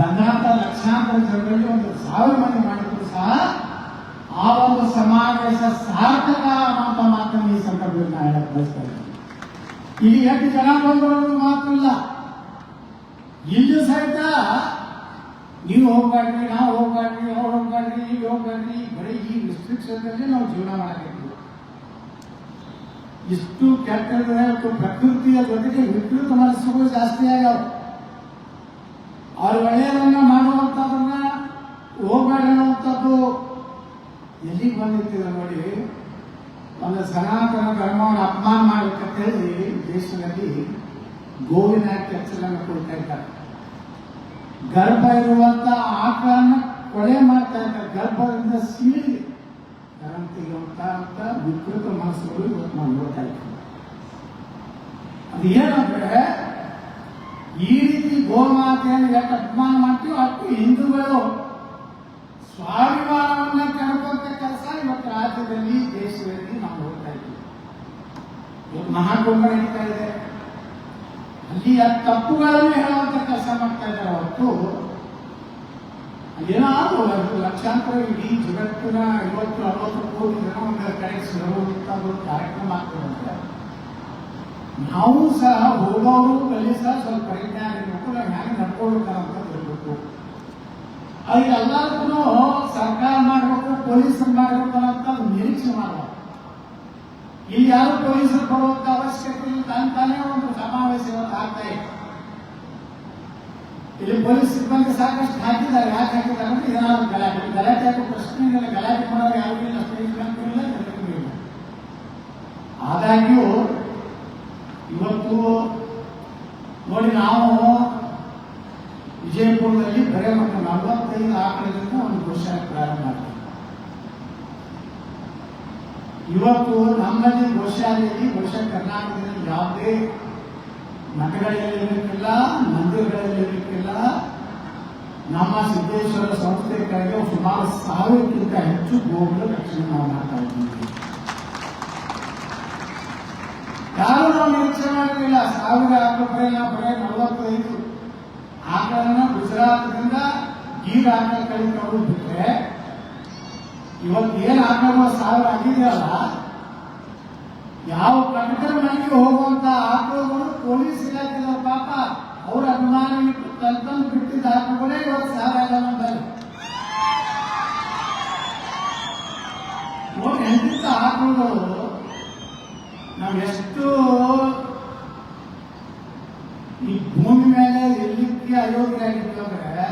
ಬಂದಂತ ಲಕ್ಷಾಂತರ ಜನರಲ್ಲಿ ಒಂದು ಸಾವಿರ ಮಂದಿ ಮಾಡಿದ್ರು ಸಹ ಆ ಒಂದು ಸಮಾವೇಶ ಸಾರ್ಥಕ ಅನ್ನೋ ಮಾತನ್ನು ಈ ಸಂದರ್ಭದಲ್ಲಿ ನಾನು ಹೇಳಕ್ ಬಯಸ್ತಾ ಇದ್ದೀನಿ ಇಲ್ಲಿ ಎಷ್ಟು ಜನ ಬಂದರು ಮಾತಿಲ್ಲ ಇಲ್ಲಿ ಸಹಿತ ನೀವು ಹೋಗ್ಬೇಡ್ರಿ ನಾವು ಹೋಗ್ಬೇಡ್ರಿ ಅವ್ರು ಹೋಗ್ಬೇಡ್ರಿ ನೀವು ಹೋಗ್ಬೇಡ್ರಿ ಬರೀ ಈ ರಿಸ್ಟ್ರಿಕ್ಷನ್ದಲ್ಲಿ ನಾವು ಜೀವನ ಮಾಡಬೇಕು ಇಷ್ಟು ಕೆಟ್ಟ ಪ್ರಕೃತಿಯ ಜೊತೆಗೆ ವಿಕೃತ ಮನಸ್ಸುಗಳು ಜಾಸ್ತಿ ಆಗ್ಯಾವ ಅವ್ರು ಒಳ್ಳೆಯದನ್ನ ಮಾಡುವಂಥದ್ದನ್ನ ಹೋಗ್ಬೇಡ ಅನ್ನುವಂಥದ್ದು ಎಲ್ಲಿಗೆ ಬಂದಿರ್ತೀರ ನೋಡಿ? ಒಂದು ಸನಾತನ ಧರ್ಮವನ್ನು ಅಪಮಾನ ಮಾಡಬೇಕಂತ ಹೇಳಿ ದೇಶದಲ್ಲಿ ಗೋವಿನ ಕೆಚ್ಚಲನ್ನು ಕೊಡ್ತಾ ಇದ್ದಾರೆ. ಗರ್ಭ ಇರುವಂತ ಆಕಳನ್ನ ಕೊಲೆ ಮಾಡ್ತಾ ಇದ್ದಾರೆ. ಗರ್ಭದಿಂದ ಸೀಳಿ ಅಂತ ವಿಕೃತ ಮನಸ್ಸುಗಳು ಇವತ್ತು ನಾವು ನೋಡ್ತಾ ಇದ್ದೀವಿ. ಅದು ಏನಂದ್ರೆ ಈ ಗೋಮಾತೆಯನ್ನು ಎಷ್ಟು ಅಪಮಾನ ಮಾಡ್ತೀವೋ ಅಷ್ಟು ಹಿಂದೂಗಳು ಸ್ವಾಭಿಮಾನವನ್ನು ಕೆಡಕುವಂತ ಕೆಲಸ ಇವತ್ತು ರಾಜ್ಯದಲ್ಲಿ, ದೇಶದಲ್ಲಿ ನಾವು ಹೋಗ್ತಾ ಇದ್ದೀವಿ. ಮಹಾಕುಂಭ ನಡೀತಾ ಇದೆ ಅಲ್ಲಿ ಆ ತಪ್ಪುಗಳನ್ನು ಹೇಳುವಂತ ಕೆಲಸ ಮಾಡ್ತಾ ಇದ್ದಾರೆ ಹೊರತು ಏನಾದರೂ ಲಕ್ಷಾಂತರ ಇಡೀ ಜಗತ್ತಿನ ಐವತ್ತು, ಅರವತ್ತು ಕೋಟಿ ಜನ ಒಂದು ಕಡೆ ಕಾರ್ಯಕ್ರಮ ಆಗ್ತದೆ ನಾವು ಸಹ ಹೋಗೋರು ಅಲ್ಲಿ ಸಹ ಸ್ವಲ್ಪ ಪರಿಜ್ಞಾನ ಇರಬೇಕು ನಾವು ಹ್ಯಾಂಗೆ ನಡ್ಕೊಳ್ಬೇಕಂತ ಹೇಳ್ಬೇಕು. ಅದು ಎಲ್ಲದಕ್ಕೂ ಸರ್ಕಾರ ಮಾಡಬೇಕು, ಪೊಲೀಸರು ಮಾಡಬೇಕು ಅಂತ ನಿರೀಕ್ಷೆ ಮಾಡಬೇಕು ಇಲ್ಲಿ ಯಾರು ಪೊಲೀಸರು ಕೊಡುವಂತ ಅವಶ್ಯಕತೆ ಇಲ್ಲ ಅಂತಾನೆ ಒಂದು ಸಮಾವೇಶ ಇವತ್ತು ಆಗ್ತಾ ಇದೆ. ಇಲ್ಲಿ ಪೊಲೀಸ್ ಸಿಬ್ಬಂದಿ ಸಾಕಷ್ಟು ಹಾಕಿದ್ದಾರೆ, ಯಾಕೆ ಹಾಕಿದ್ದಾರೆ ಅಂದ್ರೆ ಏನಾದ್ರು ಗಲಾಟೆ ಗಲಾಟೆ ಹಾಕೋ ಪ್ರಶ್ನೆ ಇಲ್ಲ ಗಲಾಟೆ ಮಾಡೋರು ಯಾರಿಗೂ ಇಲ್ಲ ಆದಾಗ್ಯೂ ಇವತ್ತು ನೋಡಿ ನಾವು ವಿಜಯಪುರದಲ್ಲಿ ಬರೇ ಮಟ್ಟ ನಲವತ್ತೈದು ಆಕಳದಿಂದ ಒಂದು ವರ್ಷ ಪ್ರಾರಂಭ ಮಾಡ್ತೀವಿ ಇವತ್ತು ನಮ್ಮಲ್ಲಿ ಗೋಶಾಲೆಯಲ್ಲಿ ಘೋಷ ಕರ್ನಾಟಕದಲ್ಲಿ ಯಾವುದೇ ಮಠಗಳಲ್ಲಿ ಇರಲಿಕ್ಕಿಲ್ಲ, ಮಂದಿರಗಳಲ್ಲಿ ಇರಲಿಕ್ಕಿಲ್ಲ. ನಮ್ಮ ಸಿದ್ದೇಶ್ವರ ಸಂಸ್ಥೆ ಕಡೆಗೆ ಸುಮಾರು ಸಾವಿರಕ್ಕಿಂತ ಹೆಚ್ಚು ಗೋಗಳ ರಕ್ಷಣೆ ನಾವು ಮಾಡ್ತಾ ಇದ್ದೀವಿ. ಯಾರು ನಾವು ನಿರೀಕ್ಷೆ ಮಾಡಲಿಲ್ಲ ಸಾವಿರ ಆಕಳ ನಾವು ಬರೀ ನಲವತ್ತೈದು. ಆಕಳನ್ನ ಗುಜರಾತ್ನಿಂದ ಗೀರ್ ಆಕಳ ಕಳಿಕೊಂಡು ಬಿಟ್ರೆ ಇವತ್ತು ಏನು ಆಕಳ ಸಾವಿರ ಆಗಿದೆಯಲ್ಲ, ಯಾವ ಕಟಕರ ಮನೆಗೆ ಹೋಗುವಂತ ಆಕಳುಗಳು ಪೊಲೀಸ್ ಇಲಾಖೆದವ್ರ ಪಾಪ ಅವ್ರ ಅಭಿಮಾನ ತಂತಂದು ಬಿಟ್ಟಿದ್ದ ಆಕಳುಗಳೇ ಇವತ್ತು ಸಾವಿರ ಇಲ್ಲ ನಮ್ಮಲ್ಲಿ ಎಂತಿಂತ ಆಕಳಗಳು. ನಾವು ಈ ಭೂಮಿ ಮೇಲೆ ಎಲ್ಲಿಕ್ಕೆ ಅಯೋಗ್ಯರಾಗಿತ್ತು ಅಂದ್ರೆ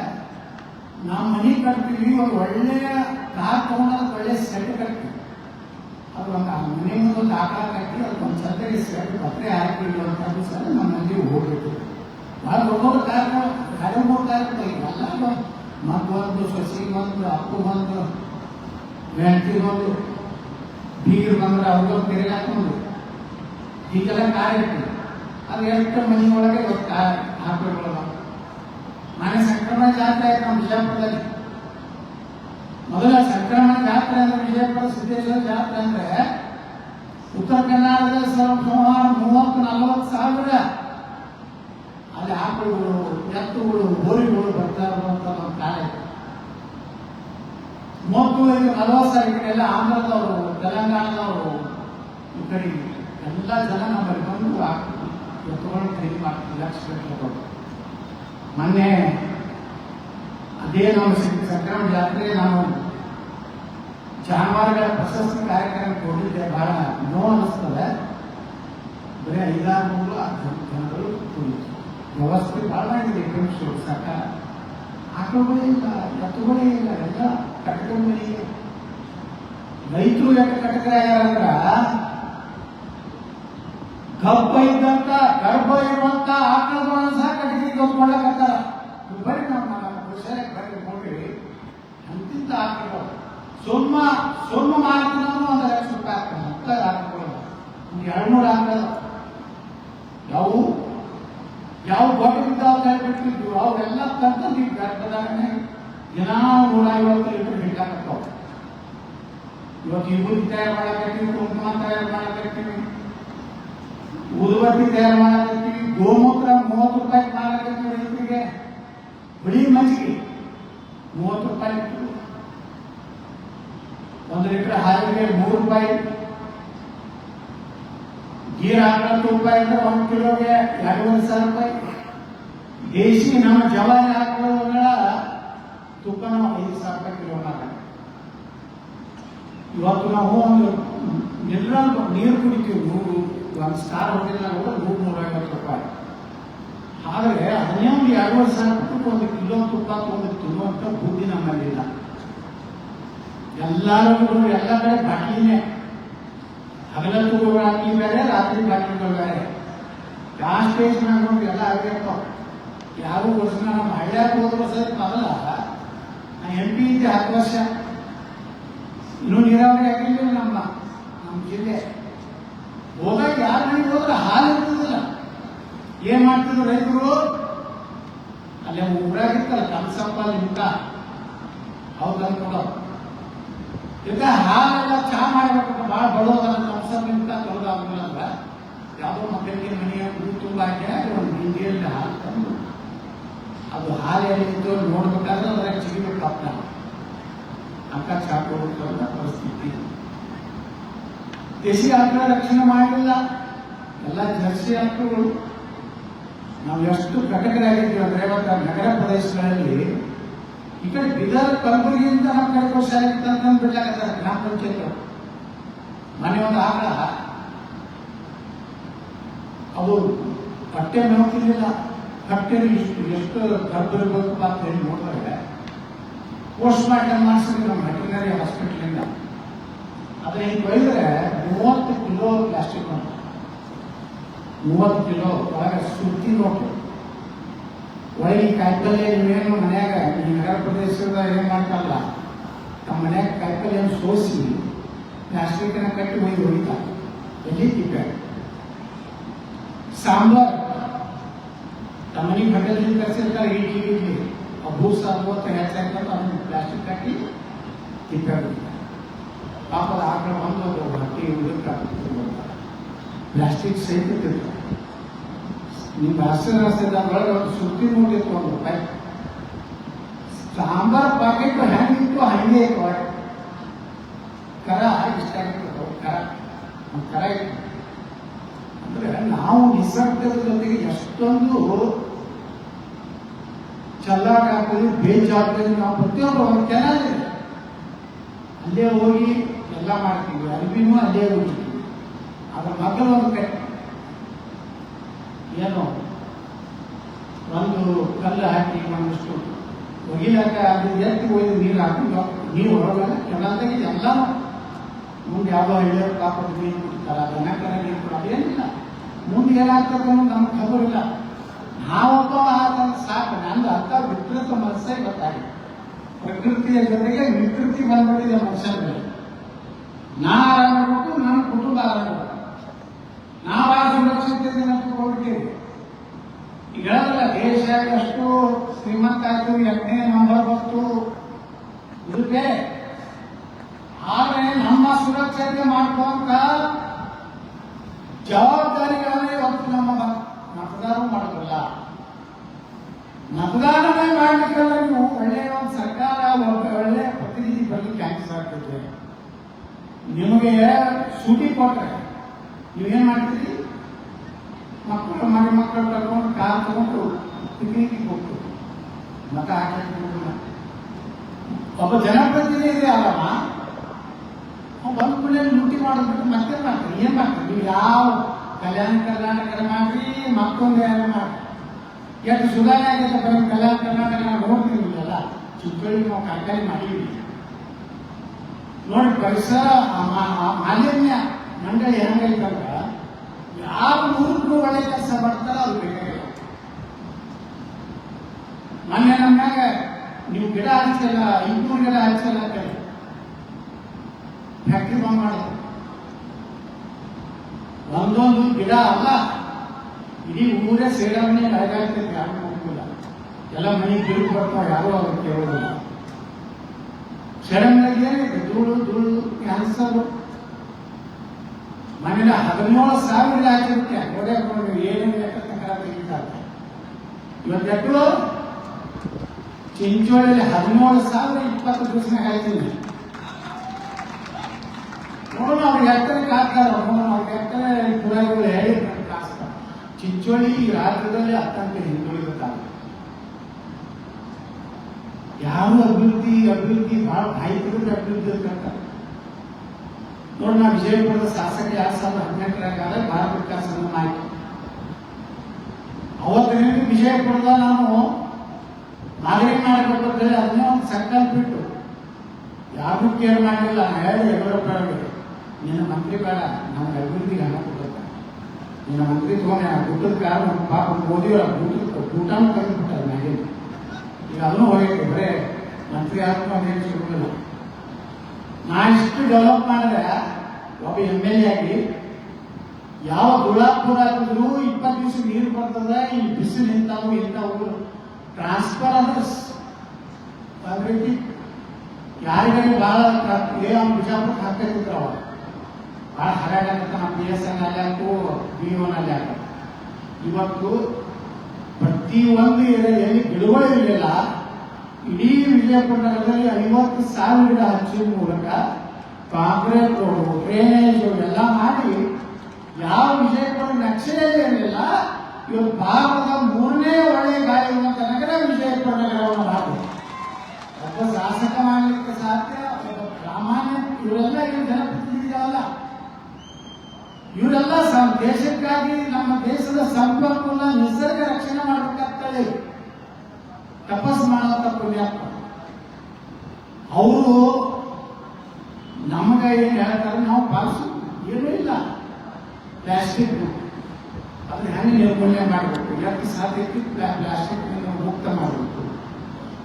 ನಾವು ಮನೆ ಕಟ್ತೀವಿ ಒಂದು ಒಳ್ಳೆಯ ಕಾರ್ ತಗೊಂಡ್ರೆ ಒಳ್ಳೆ ಸೆಟ್ ಕಟ್ತೀವಿ. ಅದು ಒಂದು ಆ ಮನೆ ಮುಂದೆ ಒಂದು ಆಕಾರ ಕಟ್ಟಿ, ಅದಕ್ಕೆ ಒಂದು ಛತ್ರಿ ಸೆಟ್ ಪತ್ರೆ ಹಾಕಿ ಇಡುವಂಥದ್ದು ಸಹ ನಮ್ಮಲ್ಲಿ ಹೋಗ್ಬೇಕು ಭಾಳ ದೊಡ್ಡ ಕಾರ್ಯಕ್ರಮ ಎರಡು ಮೂರು ಕಾರ್ಯಕ್ರಮ ಎಲ್ಲ ಮತ್ತೊಂದು ಸಸಿ ಒಂದು ಅಪ್ಪು ಒಂದು ಹೆಂಡತಿ ಒಂದು ಬೀಗರು ಬಂದ್ರೆ ಅವ್ರಿಗೊಂದು ತೆರಿಗೆ ಹಾಕೊಂಡು ಹೀಗೆಲ್ಲ ಕಾರ್ಯ ಇರ್ತದೆ ಅದು ಎಷ್ಟು ಮನೆ ಒಳಗೆ ಇವತ್ತು ಹಾಕಬೇಕು ಮನೆ ಸಂಕ್ರಮಣ ಜಾತ್ರೆ ಆಯ್ತು ನಮ್ಮ ವಿಜಯಪುರದಲ್ಲಿ ಮೊದಲ ಸಂಕ್ರಮಣ ಜಾತ್ರೆ ಅಂದ್ರೆ ವಿಜಯಪುರ ಸಿದ್ದೇಶ್ವರ ಜಾತ್ರೆ ಅಂದ್ರೆ ಉತ್ತರ ಕನ್ನಡದ ಸುಮಾರು ಮೂವತ್ತು, ನಲವತ್ತು ಸಾವಿರ. ಅಲ್ಲಿ ಆಕಳುಗಳು, ಎತ್ತುಗಳು, ಬೋರಿಗಳು ಬರ್ತಾ ಇರುವಂತ ನಮ್ಮ ಕಾಲ ಮೂವತ್ತು ನಲವತ್ತು ಸಾವಿರ ಕಡೆ ಎಲ್ಲ ಆಂಧ್ರದವರು, ತೆಲಂಗಾಣದವರು ಈ ಕಡೆ ಎಲ್ಲ ಜನ ನಮ್ಮಲ್ಲಿ ಬಂದು ಎತ್ತುಗಳನ್ನು ಖರೀದಿ ಮಾಡ್ತೀವಿ ಲಕ್ಷ ಗಟ್ಟಲೆ ಮೊನ್ನೆ ಅದೇ ನಾವು ಸಂಕ್ರಮಣ ಜಾತ್ರೆ ನಾನು ಜಾನುವಾರುಗಳ ಪ್ರಶಸ್ತಿ ಕಾರ್ಯಕ್ರಮ ಕೊಟ್ಟಿದ್ದೆ ಬಹಳ ನೋವು ಅನಿಸ್ತದೆ. ಬರೀ ಐದಾರು ಮೂರು ಹತ್ತು ಜನರು. ವ್ಯವಸ್ಥೆ ಬಹಳ ಮಾಡಿದೆ ಫ್ರೆಂಡ್ಸ್ ಸರ್ಕಾರ ಆಟೋಗಳೇ ಇಲ್ಲ ಎತ್ತುಗಳೇ ಇಲ್ಲ ಎಲ್ಲ ಕಟ್ಕೊಂಡ್ಬರಿ ರೈತರು ಎಷ್ಟು ಕಟಕರಾಗ್ಯಾರಂದ್ರ ಗರ್ಭ ಇದ್ದಂತ ಗರ್ಭ ಇರುವಂತ ಆಕಳಗಳನ್ನು ಸಹ ಕಟ್ಟಿಗೆ ಹೊತ್ಕೊಳ್ಳಕತ್ತಾರ ಬರೀ ನಾವು ಹುಷಾರಾಗಿ ಬರೀ ನೋಡ್ರಿ ಅಂತಿಂತ ಆಕಳಗಳು. ಸುಮ್ಮ ಸುಮ್ಮ ಅಂದ್ರೆ ಒಂದು ಲಕ್ಷ ರೂಪಾಯಿ ಆಗ್ತದೆ ಅಂತ ಆಕಳಗಳು. ಒಂದು ಎರಡ್ನೂರು ಆಕಳ ಯಾವ? ಯಾವ ಗೊಬ್ಬರದಿಂದ ಹೇಳ್ಬಿಟ್ಟಿದ್ವು ಅವೆಲ್ಲ ತಂತಂದು ಈ ಗರ್ಭದಾಗನೆ ದಿನ ನೂರ ಐವತ್ತು ಲೀಟರ್ ಬೇಕಾಗತ್ತಾವ ಇವತ್ತು ಇಬ್ಬರು ತಯಾರು ಮಾಡಕತ್ತೀವಿ, ಕುಂಕುಮ ತಯಾರು ಮಾಡಕತ್ತೀವಿ. ಉದ್ಬತ್ತಿ ತಯಾರು ಮಾಡಕತ್ತೀವಿ ಗೋಮೂತ್ರ, ಮೂವತ್ತು ರೂಪಾಯಿ ಮಾಡಕತ್ತೀವಿ ರೈತರಿಗೆ ಬಿಳಿ ಮಜ್ಜಿಗೆ ಮೂವತ್ತು ರೂಪಾಯಿ ಒಂದು ಲೀಟರ್ ಹಾಲಿಗೆ ಮೂರು ರೂಪಾಯಿ. ಗೀರ್ ಹನ್ನೊಂದು ರೂಪಾಯಿ ಅಂದ್ರೆ ಒಂದು ಕಿಲೋಗೆ ಎರಡೂವರೆ ಸಾವಿರ ರೂಪಾಯಿ. ದೇಶಿ ನಮ್ಮ ಜವಾರಿ ಹಾಕೋಗಳ ತುಪ್ಪ ನಾವು ಐದು ಸಾವಿರ ರೂಪಾಯಿ ಕಿಲೋ ಹಾಕ ಇವತ್ತು ನಾವು ಒಂದು ಮಿನರಲ್ ನೀರು ಕುಡಿತೀವಿ ನೂರು ಒಂದು ಸ್ಟಾರ್ ಹೋಟೆಲ್ ಹೋದ್ರೆ ನೂರು ನೂರೈವತ್ತು ರೂಪಾಯಿ. ಆದರೆ ಅದನ್ನೇ ಒಂದು ಎರಡೂವರೆ ಸಾವಿರ ರೂಪಾಯಿ ಒಂದು ಕಿಲೋ ತುಪ್ಪ ತೊಗೊಂಡು ತಿನ್ನುವಂಥ ಬುದ್ಧಿ ನಮ್ಮಲ್ಲಿಲ್ಲ. ಎಲ್ಲರೂ ಎಲ್ಲ ಕಡೆ ಬಾಟ್ಲಿನೇ. ಹಗಲತ್ತು ಬಾಟ್ಲಿ ಬೇರೆ, ರಾತ್ರಿ ಬಾಟ್ಲಿಗಳು ಬೇರೆ. ಯಾವ ಸ್ಟೇಷನ್ ನೋಡಿ ಎಲ್ಲ ಆಗಬೇಕು ಯಾರು ವರ್ಷ ನಮ್ಮ ಹಳ್ಳ್ಯಾಗ ಹೋದ ಸರಿ, ಮೊದಲ ನಾ ಎಂ ಪಿ ಇದ್ದೆ ಹತ್ತು ವರ್ಷ. ಇನ್ನೂ ನೀರಾವರಿ ಆಗಿರ್ಲಿಲ್ಲ ನಮ್ಮ ನಮ್ಮ ಜಿಲ್ಲೆ. ಹೋದಾಗ ಹೋದ್ರೆ ಹಾಲು ಏನ್ ಮಾಡ್ತಿದ್ರು ರೈತರು? ಅಲ್ಲೇ ಊರಾಗಿತ್ತಲ್ಲ ಕಲ್ಸಪ್ಪ ನಿಮ್ಕ ಹೌದಲ್ಲ ಅನ್ಕೊಡೋ ಈಗ ಹಾಲೆಲ್ಲ ಚಹಾ ಮಾಡ್ಬೇಕಂತ ಭಾಳ ಬಡೋದಲ್ಲ ಕಲ್ಸಪ್ಪ ನಿಂತ ತೊಳೆದು ಅಂದ್ರೆ ಅಂದ್ರ ಯಾವುದೋ ಮಕ್ಕಳಿಗೆ ಮನೆಯ ಹೂ ತುಂಬ ಹಾಕಿ ಒಂದು ಹಿಂದಿಯಲ್ಲಿ ಹಾಲು ತಂದು, ಅದು ಹಾಲು ಎಲ್ಲಿತ್ತು ನೋಡ್ಬೇಕಾದ್ರೆ ಅದ್ರಾಗ ಚಿಗಿಬೇಕು ಅಪ್ಪ ಅಕ್ಕ ಚಾಕೋ ಪರಿಸ್ಥಿತಿ. ದೇಶಿ ಆಕಳ ರಕ್ಷಣೆ ಮಾಡಲಿಲ್ಲ ಎಲ್ಲ ಜರ್ಸಿ ಆಕಳುಗಳು ನಾವು ಎಷ್ಟು ಘಟಕರಾಗಿದ್ದೀವಿ ಅಂದ್ರೆ ಇವತ್ತು ನಗರ ಪ್ರದೇಶಗಳಲ್ಲಿ ಈ ಕಡೆ ಬೀದರ್ ಕಲಬುರಗಿಯಿಂದ ನಮ್ಮ ಕಡೆ ವರ್ಷ ಆಗಿತ್ತು ಗ್ರಾಮ ಪಂಚಾಯತ್ ಮನೆ ಒಂದು ಆಕಳ ಅದು ಹೊಟ್ಟೆ ನೋಡ್ತಿರ್ಲಿಲ್ಲ. ಹೊಟ್ಟೆಲಿ ಇಷ್ಟು ಎಷ್ಟು ಗರ್ಭಿರಬೇಕು ಅಂತ ಹೇಳಿ ನೋಡಿದ್ರೆ ಪೋಸ್ಟ್ ಮಾರ್ಟಮ್ ಮಾಡಿಸಿದ್ವಿ ನಮ್ಮ ವೆಟರ್ನರಿ ಹಾಸ್ಪಿಟಲಿಂದ. ಅದನ್ನ ಹಿಂಗೆ ಬೈದ್ರೆ ಮೂವತ್ತು ಕಿಲೋ ಪ್ಲಾಸ್ಟಿಕ್ ಉಂಟು ಮೂವತ್ತು ಕಿಲೋ ಒಳಗೆ ಸುತ್ತಿ ನೋಟು. ಒಳಗೆ ಈ ಕಾಯಿಪಲ್ಯ ನೀವೇನು ಮನ್ಯಾಗ, ಈ ನಗರ ಪ್ರದೇಶದ ಏನು ಮಾಡ್ತಾರಲ್ಲ, ನಮ್ಮ ಮನ್ಯಾಗ ಕಾಯಿಪಲ್ಯ ಸೋಸಿ, ಪ್ಲಾಸ್ಟಿಕ್ನ ಕಟ್ಟಿ ಒಯ್ದು ಹೊಡಿತಾರೆ ಎಲ್ಲಿ ತಿಪ್ಪ ಸಾಂಬಾರ್. ತಮ್ಮನಿಗೆ ಹೋಟೆಲ್ದಿಂದ ಕರ್ಸಿರ್ತಾರೆ ಇಡ್ಲಿ ಇಡ್ಲಿ ಆ ಬೂಸ ಮೂವತ್ತ ಹೆಚ್ಚಾಗ್ತದೆ ಅದನ್ನ ಪ್ಲಾಸ್ಟಿಕ್ ಕಟ್ಟಿ ತಿಪ್ಪ ಬಿಡ್ತಾರೆ ಪಾಪದ ಆಕಳ ಒಂದು ಅದು ಹಟ್ಟಿ ಉಳಿದ ಪ್ಲಾಸ್ಟಿಕ್ ಸಹಿತ ತಿಂತಾರೆ ನಿಮ್ಮ ಹಸಿರು ರಸ್ತೆದ ಒಳಗೆ ಒಂದು ಸುತ್ತಿ ನೋಟಿತ್ತು ಒಂದು ರೂಪಾಯಿ ಸಾಂಬಾರ್ ಪಾಕೆಟ್ ಹೆಂಗಿತ್ತು ಹಂಗೆ ಇತ್ತು ಒಳಗೆ ಕರ ಇಷ್ಟ ಆಗಿತ್ತು ಕರ ಒಂದು ಕರ ಇತ್ತು ಅಂದ್ರೆ ನಾವು ನಿಸರ್ಗದ ಜೊತೆಗೆ ಎಷ್ಟೊಂದು ಚೆಲ್ಲಾಟ ಹಾಕೋದು ಬೇಜಾಗ್ತದೆ ನಾವು ಪ್ರತಿಯೊಬ್ಬರು ಒಂದು ಕೆನಲ್ ಇದೆ ಅಲ್ಲೇ ಹೋಗಿ ಎಲ್ಲ ಮಾಡ್ತೀವಿ ಅರ್ಬಿನೂ ಅಲ್ಲೇ ಹೋಗಿರ್ತೀವಿ ಅದ್ರ ಮಗಲು ಒಂದು ಏನು? ಒಂದು ಕಲ್ಲು ಹಾಕಿ ಒಂದಿಷ್ಟು ಒಗಿಲಾಕ ಅದು ಎತ್ತಿ ಒಯ್ದು ನೀರು ಹಾಕಿ ನೀರು ಹೊರಗಾಗ ಕೆಲಸದಾಗ ಎಲ್ಲ ಮುಂದೆ ಯಾವ ಹಳ್ಳಿ ಕಾಪಾಡಿ ನೀರು ಕೊಡ್ತಾರೆ ದನ ಕರ ನೀರು ಕೊಡೋದು ಏನಿಲ್ಲ ಮುಂದೆ ಏನಾಗ್ತದೆ ಅನ್ನೋದು ನಮ್ಗೆ ಖಬರ್ ಇಲ್ಲ. ನಾವೊಬ್ಬ ಆತನ ಸಾಕು. ನಂದು ಅರ್ಥ ವಿಕೃತ ಮನಸ್ಸೇ ಗೊತ್ತಾಗಿದೆ. ಪ್ರಕೃತಿಯ ಜೊತೆಗೆ ವಿಕೃತಿ ಬಂದ್ಬಿಟ್ಟಿದೆ ಮನುಷ್ಯನ ಮೇಲೆ ನಾ ಆರಾಮಿರ್ಬೇಕು ನನ್ನ ಕುಟುಂಬ ಆರಾಮಿರ್ಬೇಕು ನಾವು ಆ ಸುರಕ್ಷತೆ ಹೋಗ್ಬಿಟ್ಟಿವಿ ಈಗ ದೇಶ ಎಷ್ಟು ಶ್ರೀಮಂತ ಆಯ್ತು ಎಂಟನೇ ನಂಬರ್ ಬಂತು. ಇದಕ್ಕೆ ಆದ್ರೆ ನಮ್ಮ ಸುರಕ್ಷತೆ ಮಾಡ್ಕೊಂತ ಜವಾಬ್ದಾರಿಗಳನ್ನೇ ಇವತ್ತು ನಮ್ಮ ಮತದಾರರು ಮಾಡೋದಿಲ್ಲ. ಮತದಾನನೇ ಮಾಡಲಿಕ್ಕೆಲ್ಲ ನೀವು ಒಳ್ಳೆಯ ಒಂದು ಸರ್ಕಾರ ಒಳ್ಳೆಯ ಒಳ್ಳೆ ಪ್ರತಿನಿಧಿ ಬರಲಿಕ್ಕೆ ಆಗ್ತದೆ. ನಿಮಗೆ ಸೂಟಿ ಕೊಟ್ರೆ ನೀವೇನ್ ಮಾಡ್ತೀರಿ ಮಕ್ಕಳು ಮನೆ ಮಕ್ಕಳು ಕರ್ಕೊಂಡು ಕಾರ್ ತಗೊಂಡು ಪಿಕ್ನಿಕ್ ಹೋಗ್ತು ಮತ ಹಾಕಿ ಒಬ್ಬ ಜನಪ್ರತಿನಿಧಿ ಅಲ್ಲವ ಅವ ಬಂದ ಕೂಡಲೇ ಲೂಟಿ ಮಾಡೋದ್ಬಿಟ್ಟು ಮತ್ತೆ ಮಾಡ್ತಾರೆ ಏನ್ ಮಾಡ್ತಾರೆ ನೀವು ಯಾವ ಕಲ್ಯಾಣ ಕರ್ನಾಟಕ ಮಾಡ್ರಿ ಮತ್ತೊಂದು ಯಾರು ಮಾಡ್ರಿ ಎಷ್ಟು ಸುಧಾರಣೆ ಆಗೈತೆ ಬರೀ ಕಲ್ಯಾಣ ಕರ್ನಾಟಕ ನಾವು ನೋಡ್ತೀವಿಲ್ಲ ಚಿಕ್ಕಳಿಗೆ ನಾವು ಕಾರ್ಖಾನೆ ಮಾಡೀವಿ ನೋಡಿ ಪರಿಸರ ಆ ಮಾ- ಆ ಮಾಲಿನ್ಯ ಮಂಡಳಿ ಹೆಂಗೈತಂದ್ರ ಯಾವ ಮೂರು ಒಳ್ಳೆ ಕೆಲಸ ಮಾಡ್ತಾರೋ ಅದು ಬೇಕಾಗಿಲ್ಲ ಮೊನ್ನೆ ಮ್ಯಾಗ ನೀವು ಗಿಡ ಹಚ್ಚಲ್ಲ ಇನ್ನೂರು ಗಿಡ ಹಚ್ಚಲ್ಲ ಅಂತ ಹೇಳಿ. ಫ್ಯಾಕ್ಟ್ರಿ ಬಂದ್ ಮಾಡಿದ್ರು. ಒಂದೊಂದು ಗಿಡ ಅಲ್ಲ, ಇಡೀ ಊರೇ ಸೇಡಾವಣೆ ಹಾಗಾಗ್ತದೆ ಯಾರು ಹೋಗಿಲ್ಲ ಎಲ್ಲ ಮನೆ ತಿರುಗಿ ಬರ್ತಾವ ಯಾರು ಅವ್ರು ಕೇಳೋದಿಲ್ಲ. ಶರಣರಿಗೆ ಏನಿದೆ? ಧೂಳು ಧೂಳು ಕ್ಯಾನ್ಸರ್ ಮನೇಲಿ ಹದಿನೇಳು ಸಾವಿರ ಹಾಕಿರುತ್ತೆ ಗೋಡೆ ಹಾಕೊಂಡು ಏನೇನು ಇವತ್ತು ಎಕ್ಕಳು ಚಿಂಚೋಳಿಯಲ್ಲಿ ಹದಿನೇಳು ಸಾವಿರ ಇಪ್ಪತ್ತು ದಿವಸ ಆಯ್ತೀನಿ ನೋಡೋಣ ಅವ್ರಿಗೆ ಎತ್ತರಕ್ಕೆ ಹಾಕ್ತಾರೆ ನೋಡೋಣ ಅವ್ರಿಗೆ ಎತ್ತರ ಪುರಾಯಿಗಳು ಹೇಳಿ ಚಿಂಚೋಳಿ ಈ ರಾಜ್ಯದಲ್ಲಿ ಅತ್ಯಂತ ಹಿಂದುಳಿದುತ್ತಾರೆ ಯಾರು ಅಭಿವೃದ್ಧಿ ಅಭಿವೃದ್ಧಿ ಬಹಳ ಮಾಹಿತಿಗಳು ಅಭಿವೃದ್ಧಿ ಇರ್ತಾರೆ ನೋಡಿ ನಾ ವಿಜಯಪುರದ ಶಾಸಕ ಎರಡ್ ಸಾವಿರದ ಹದಿನೆಂಟರಾಗ ಭಾರತ ವಿಕಾಸ ಆಯ್ತು. ಅವತ್ತಿನ ವಿಜಯಪುರದ ನಾನು ನಾಗರಿಕ ಮಾಡಿಕೊಟ್ಟು ಹೇಳಿ ಅದನ್ನೇ ಒಂದು ಸಂಕಲ್ಪ ಬಿಟ್ಟು ಯಾರು ಕೇರ್ ಮಾಡಲಿಲ್ಲ ಹೇಳಿ ಯಡಿಯೂರಪ್ಪ ಅವರಿಗೆ ನಿನ್ನ ಮಂತ್ರಿ ಬೇಡ, ನಮ್ಗೆ ಅಭಿವೃದ್ಧಿಗೆ ಹಣ ಕೊಡುತ್ತೆ ನಿನ್ನ ಮಂತ್ರಿ ತಗೊಂಡೆ ಊಟದ ಕಾರಣ ಪಾಪ ಮೋದಿ ಊಟದ ಊಟನೂ ತೆಗೆದುಬಿಟ್ಟಾರೆ ಮ್ಯಾಗಿನ ಈಗ ಅದನ್ನು ಹೋಗಿ ಬರೇ ಮಂತ್ರಿ ಆದ್ರೂ ಅದೇನು ಸಿಗುದಿಲ್ಲ. ನಾ ಇಷ್ಟು ಡೆವಲಪ್ ಮಾಡಿದ್ರೆ ಒಬ್ಬ ಎಂ ಎಲ್ ಎ ಆಗಿ ಯಾವ ಗುಲಾಬ್ಪುರ ಹಾಕಿದ್ರು ಇಪ್ಪತ್ತು ದಿವಸ ನೀರು ಬರ್ತದೆ ಇಲ್ಲಿ ಬಿಸಿಲು ಇಂಥವು ಇಂಥವು ಟ್ರಾನ್ಸ್ಫರ್ ಅಂದ್ರೆ ಯಾರಿಗಾರಿ ಭಾಳ ಏ, ಅವ್ನು ಬಿಜಾಪುರಕ್ಕೆ ಹಾಕ್ತಿದ್ರು ಅವಾಗ ಭಾಳ ಹರಾಡಾಗತ್ತ ನಮ್ಮ ಪಿ ಎಸ್ ಎನ್ ಅಲ್ಲಿ ಹಾಕು ಬಿ ಒನ್ ಅಲ್ಲಿ ಹಾಕು ಇವತ್ತು ಪ್ರತಿ ಒಂದು ಏರಿಯಾದಲ್ಲಿ ಗಿಡಗಳು ಇರಲಿಲ್ಲ. ಇಡೀ ವಿಜಯಪುರ ನಗರದಲ್ಲಿ ಐವತ್ತು ಸಾವಿರ ಗಿಡ ಹಚ್ಚುವ ಮೂಲಕ ಕಾಂಕ್ರೀಟ್ ರೋಡು ಡ್ರೈನೇಜ್ ಎಲ್ಲ ಮಾಡಿ ಯಾವ ವಿಜಯಪುರ ನಕ್ಷೆಯೇ ಇರಲಿಲ್ಲ ಇವತ್ತು ಭಾರತದ ಮೂರನೇ ಒಳ್ಳೆಯ ಗಾಳಿ ಇರುವಂತ ನಗರ ವಿಜಯಪುರ ನಗರವನ್ನು ಮಾಡಿ ಒಬ್ಬ ಶಾಸಕ ಮಾಡಲಿಕ್ಕೆ ಸಾಧ್ಯ, ಒಬ್ಬ ಸಾಮಾನ್ಯ ಇವರೆಲ್ಲ ಏನು ಜನಪ್ರತಿನಿಧಿಗಳಲ್ಲ. ಇವರೆಲ್ಲ ದೇಶಕ್ಕಾಗಿ ನಮ್ಮ ದೇಶದ ಸಂಪನ್ಮೂಲ, ನಿಸರ್ಗ ರಕ್ಷಣೆ ಮಾಡಬೇಕಾಗ್ತದೆ ತಪಸ್ ಮಾಡುವಂತ ಪುಣ್ಯಾತ್ಮ ಅವರು ನಮಗೆ ಏನು ಹೇಳ್ತಾರೆ, ನಾವು ಪಾಲಿಸು ಏನೂ ಇಲ್ಲ. ಪ್ಲಾಸ್ಟಿಕ್ ಅದನ್ನ ಹೆಂಗೆ ನಿರ್ಮೂಲನೆ ಮಾಡಬೇಕು? ಎಷ್ಟು ಸಾಧ್ಯ ಪ್ಲಾಸ್ಟಿಕ್ ಮುಕ್ತ ಮಾಡಬೇಕು.